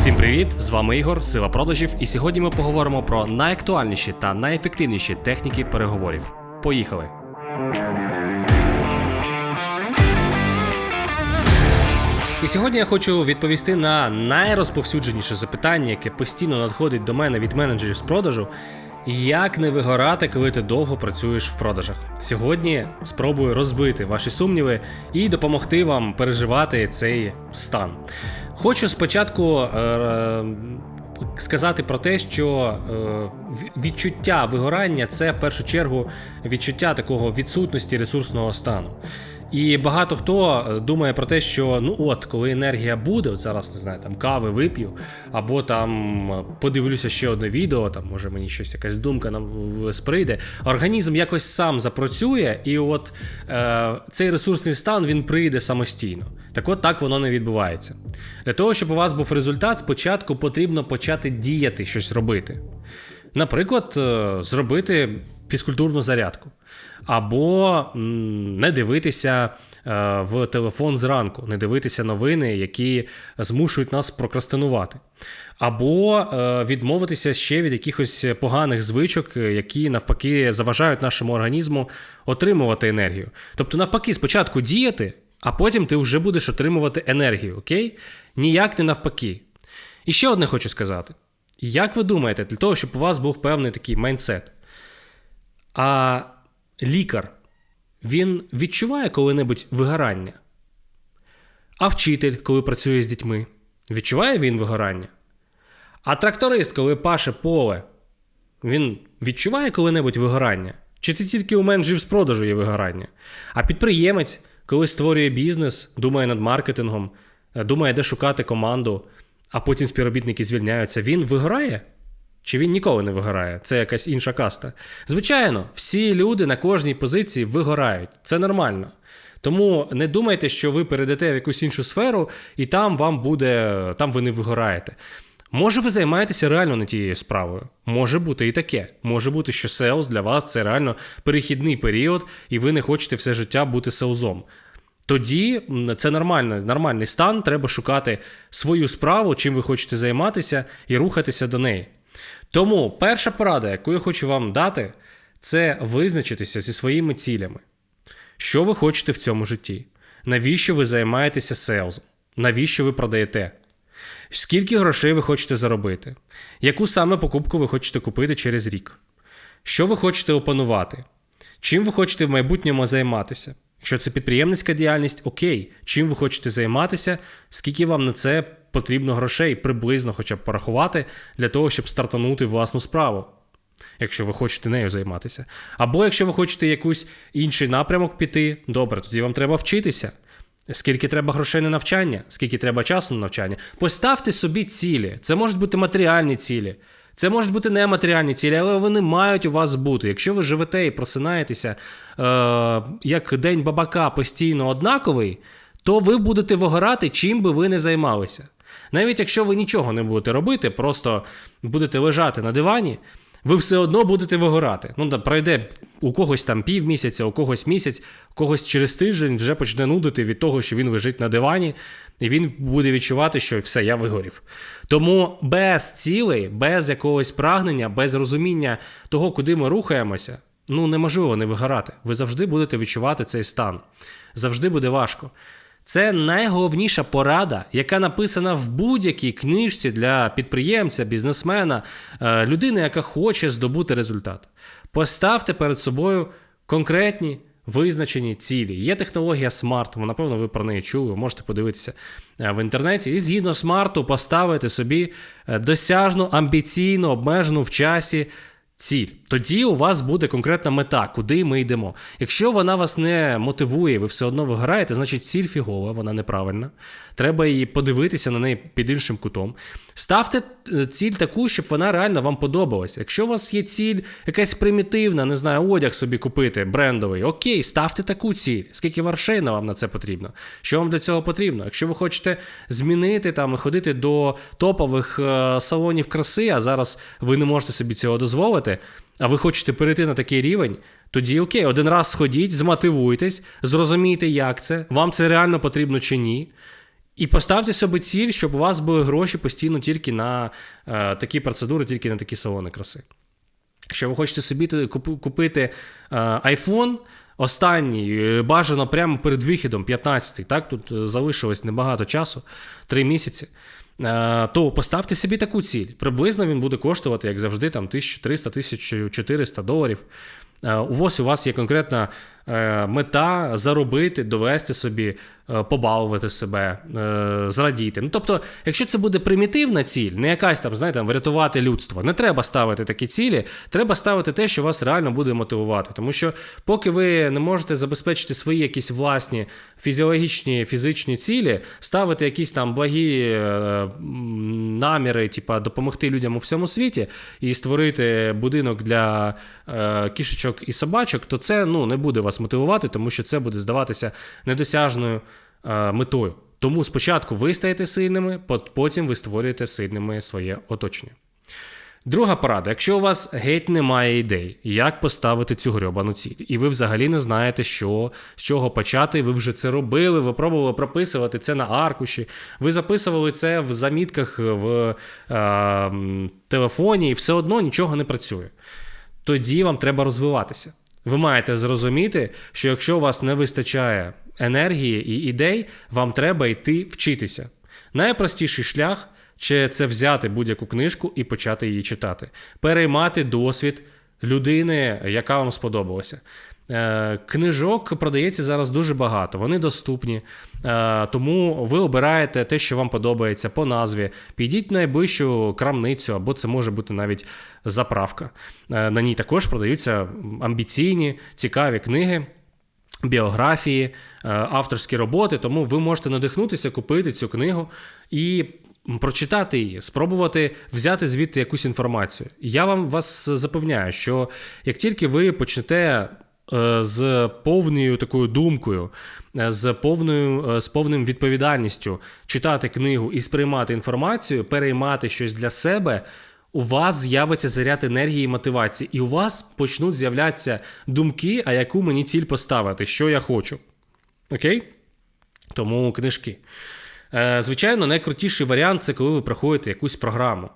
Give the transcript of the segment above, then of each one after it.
Всім привіт! З вами Ігор, Сила продажів, і сьогодні ми поговоримо про найактуальніші та найефективніші техніки переговорів. Поїхали! І сьогодні я хочу відповісти на найрозповсюдженіше запитання, яке постійно надходить до мене від менеджерів з продажу. Як не вигорати, коли ти довго працюєш в продажах? Сьогодні спробую розбити ваші сумніви і допомогти вам переживати цей стан. Хочу спочатку е, сказати про те, що е, відчуття вигорання це в першу чергу відчуття такого відсутності ресурсного стану. І багато хто е, думає про те, що ну от, коли енергія буде, от зараз не знаю, там кави вип'ю, або там е, подивлюся ще одне відео, там може мені щось якась думка нам сприйде. Організм якось сам запрацює, і от е, цей ресурсний стан він прийде самостійно. Так от так воно не відбувається. Для того, щоб у вас був результат, спочатку потрібно почати діяти, щось робити. Наприклад, е, зробити фізкультурну зарядку. Або не дивитися е, в телефон зранку, не дивитися новини, які змушують нас прокрастинувати. Або е, відмовитися ще від якихось поганих звичок, які навпаки заважають нашому організму отримувати енергію. Тобто, навпаки, спочатку діяти, а потім ти вже будеш отримувати енергію, окей? Ніяк не навпаки. І ще одне хочу сказати: як ви думаєте, для того, щоб у вас був певний такий майндсет? А лікар, він відчуває коли-небудь вигорання? А вчитель, коли працює з дітьми, відчуває він вигорання? А тракторист, коли паше поле, він відчуває коли-небудь вигорання? Чи це тільки у менеджерів з продажу є вигорання? А підприємець, коли створює бізнес, думає над маркетингом, думає, де шукати команду, а потім співробітники звільняються, він вигорає? Чи він ніколи не вигорає? Це якась інша каста. Звичайно, всі люди на кожній позиції вигорають. Це нормально. Тому не думайте, що ви перейдете в якусь іншу сферу, і там вам буде, там ви не вигораєте. Може, ви займаєтеся реально не тією справою. Може бути і таке. Може бути, що селс для вас це реально перехідний період, і ви не хочете все життя бути селзом. Тоді це нормальний, нормальний стан, треба шукати свою справу, чим ви хочете займатися, і рухатися до неї. Тому перша порада, яку я хочу вам дати, це визначитися зі своїми цілями. Що ви хочете в цьому житті? Навіщо ви займаєтеся селзом? Навіщо ви продаєте? Скільки грошей ви хочете заробити? Яку саме покупку ви хочете купити через рік? Що ви хочете опанувати? Чим ви хочете в майбутньому займатися? Якщо це підприємницька діяльність, окей, чим ви хочете займатися, скільки вам на це потрібно грошей приблизно хоча б порахувати для того, щоб стартанути власну справу, якщо ви хочете нею займатися. Або якщо ви хочете якийсь інший напрямок піти, добре, тоді вам треба вчитися. Скільки треба грошей на навчання, скільки треба часу на навчання. Поставте собі цілі. Це можуть бути матеріальні цілі. Це можуть бути нематеріальні цілі, але вони мають у вас бути. Якщо ви живете і просинаєтеся е, як день бабака постійно однаковий, то ви будете вигорати, чим би ви не займалися. Навіть якщо ви нічого не будете робити, просто будете лежати на дивані, ви все одно будете вигорати. Ну, там, пройде у когось там півмісяця, у когось місяць, у когось через тиждень вже почне нудити від того, що він лежить на дивані, і він буде відчувати, що все, я вигорів. Тому без цілей, без якогось прагнення, без розуміння того, куди ми рухаємося, ну неможливо не вигорати. Ви завжди будете відчувати цей стан. Завжди буде важко. Це найголовніша порада, яка написана в будь-якій книжці для підприємця, бізнесмена, е, людини, яка хоче здобути результат. Поставте перед собою конкретні визначені цілі. Є технологія SMART, напевно, ви про неї чули, можете подивитися е, в інтернеті. І згідно смарту поставити собі е, досяжну, амбіційну, обмежену в часі ціль. Тоді у вас буде конкретна мета, куди ми йдемо. Якщо вона вас не мотивує, ви все одно виграєте, значить ціль фігова, вона неправильна. Треба її подивитися на неї під іншим кутом. Ставте е, ціль таку, щоб вона реально вам подобалася. Якщо у вас є ціль якась примітивна, не знаю, одяг собі купити, брендовий, окей, ставте таку ціль. Скільки варшейна вам на це потрібно? Що вам для цього потрібно? Якщо ви хочете змінити там, ходити до топових е салонів краси, а зараз ви не можете собі цього дозволити, а ви хочете перейти на такий рівень, тоді окей, один раз сходіть, змотивуйтесь, зрозумійте, як це, вам це реально потрібно чи ні. І поставте собі ціль, щоб у вас були гроші постійно тільки на е, такі процедури, тільки на такі салони краси. Якщо ви хочете собі купити е, iPhone, останній, е, бажано прямо перед вихідом, 15-й, так, тут е, залишилось небагато часу, 3 місяці. Е, То поставте собі таку ціль. Приблизно він буде коштувати, як завжди, там 1300-1400 доларів. Е, У вас у вас є конкретна е, мета заробити, довести собі, е, побалувати себе, е, зрадіти. Ну тобто, якщо це буде примітивна ціль, не якась там, знаєте, там, врятувати людство, не треба ставити такі цілі, треба ставити те, що вас реально буде мотивувати. Тому що поки ви не можете забезпечити свої якісь власні фізіологічні, фізичні цілі, ставити якісь там благі е, наміри, типа допомогти людям у всьому світі і створити будинок для кішечок і собачок, то це ну, не буде вас мотивувати, тому що це буде здаватися недосяжною метою. Тому спочатку ви стаєте сильними, потім ви створюєте сильними своє оточення. Друга порада: якщо у вас геть немає ідей, як поставити цю грьобану ціль, і ви взагалі не знаєте, що, з чого почати, ви вже це робили, ви пробували прописувати це на аркуші, ви записували це в замітках в е, телефоні, і все одно нічого не працює. Тоді вам треба розвиватися. Ви маєте зрозуміти, що якщо у вас не вистачає енергії і ідей, вам треба йти вчитися. Найпростіший шлях чи це взяти будь-яку книжку і почати її читати, переймати досвід людини, яка вам сподобалася. Е, Книжок продається зараз дуже багато, вони доступні, е, тому ви обираєте те, що вам подобається по назві. Підіть в найближчу крамницю, або це може бути навіть заправка. Е, На ній також продаються амбіційні, цікаві книги біографії, е, авторські роботи, тому ви можете надихнутися, купити цю книгу і прочитати її, спробувати взяти звідти якусь інформацію. Я вам вас запевняю, що як тільки ви почнете. е, З повною такою думкою, е, з повною з повним відповідальністю читати книгу і сприймати інформацію, переймати щось для себе, у вас з'явиться заряд енергії і мотивації, і у вас почнуть з'являтися думки, а яку мені ціль поставити, що я хочу. Окей? Тому книжки. Е, звичайно, найкрутіший варіант це коли ви проходите якусь програму.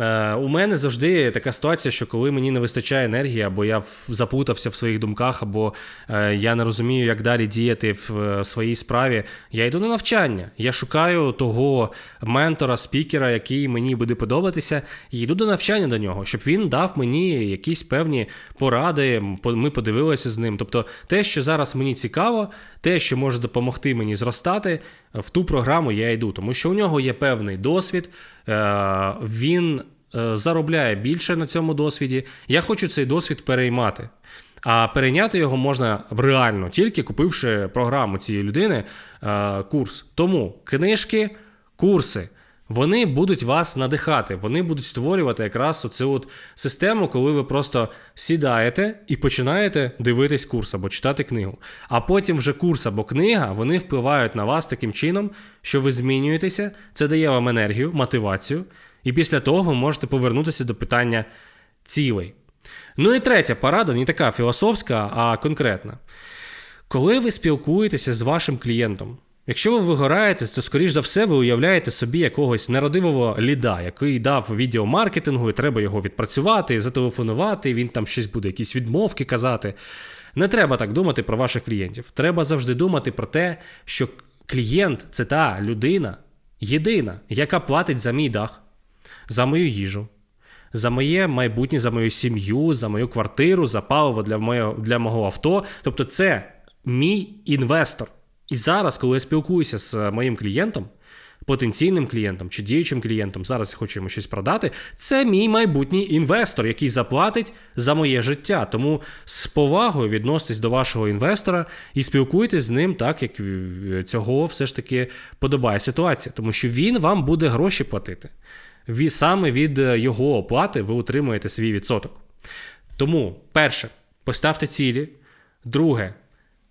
Е, у мене завжди така ситуація, що коли мені не вистачає енергії, або я заплутався в своїх думках, або е, я не розумію, як далі діяти в е, своїй справі, я йду на навчання. Я шукаю того ментора, спікера, який мені буде подобатися, і йду до навчання до нього, щоб він дав мені якісь певні поради. Ми подивилися з ним. Тобто, те, що зараз мені цікаво, те, що може допомогти мені зростати, в ту програму я йду, тому що у нього є певний досвід, е, він е, заробляє більше на цьому досвіді. Я хочу цей досвід переймати. А перейняти його можна реально, тільки купивши програму цієї людини, е, курс. Тому книжки, курси. Вони будуть вас надихати, вони будуть створювати якраз оцю от систему, коли ви просто сідаєте і починаєте дивитись курс або читати книгу. А потім вже курс або книга вони впливають на вас таким чином, що ви змінюєтеся, це дає вам енергію, мотивацію, і після того ви можете повернутися до питання цілей. Ну і третя порада, не така філософська, а конкретна. Коли ви спілкуєтеся з вашим клієнтом, якщо ви вигораєте, то, скоріш за все, ви уявляєте собі якогось нерадивого ліда, який дав відеомаркетингу, і треба його відпрацювати, зателефонувати, він там щось буде, якісь відмовки казати. Не треба так думати про ваших клієнтів. Треба завжди думати про те, що клієнт це та людина єдина, яка платить за мій дах, за мою їжу, за моє майбутнє, за мою сім'ю, за мою квартиру, за паливо для, моє, для мого авто. Тобто, це мій інвестор. І зараз, коли я спілкуюся з моїм клієнтом, потенційним клієнтом чи діючим клієнтом, зараз я хочу йому щось продати, це мій майбутній інвестор, який заплатить за моє життя. Тому з повагою відноситесь до вашого інвестора і спілкуйтесь з ним так, як е, цього все ж таки подобає ситуація, тому що він вам буде гроші платити. Саме від е, його оплати ви отримуєте свій відсоток. Тому, перше, поставте цілі. Друге,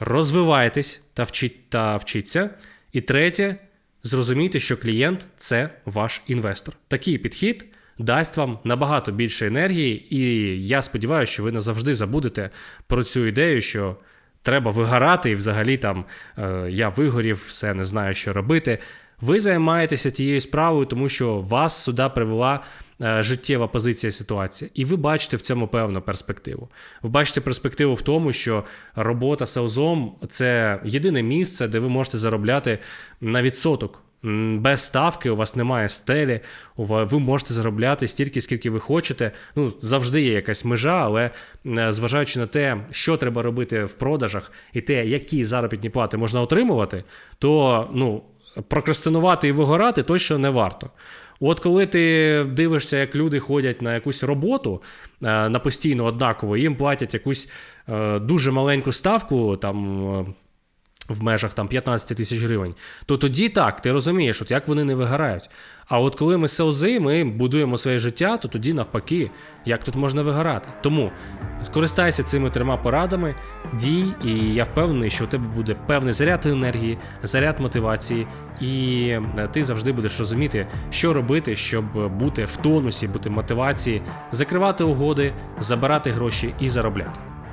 розвивайтесь та, вчіть, та вчіться. І третє, зрозумійте, що клієнт це ваш інвестор. Такий підхід дасть вам набагато більше енергії, і я сподіваюся, що ви не завжди забудете про цю ідею, що треба вигорати, і взагалі там е, я вигорів, все не знаю, що робити. Ви займаєтеся тією справою, тому що вас сюди привела життєва позиція ситуація, і ви бачите в цьому певну перспективу. Ви бачите перспективу в тому, що робота селзом це єдине місце, де ви можете заробляти на відсоток. Без ставки у вас немає стелі, ви можете заробляти стільки, скільки ви хочете. Ну, завжди є якась межа, але е, зважаючи на те, що треба робити в продажах, і те, які заробітні плати можна отримувати, то ну, прокрастинувати і вигорати точно не варто. От коли ти дивишся, як люди ходять на якусь роботу е, на постійно однаково, їм платять якусь е, дуже маленьку ставку, там. В межах там 15 тисяч гривень, то тоді так, ти розумієш, от як вони не вигорають. А от коли ми селзи, ми будуємо своє життя, то тоді навпаки, як тут можна вигорати. Тому скористайся цими трьома порадами, дій, і я впевнений, що у тебе буде певний заряд енергії, заряд мотивації, і е, ти завжди будеш розуміти, що робити, щоб бути в тонусі, бути мотивації, закривати угоди, забирати гроші і заробляти.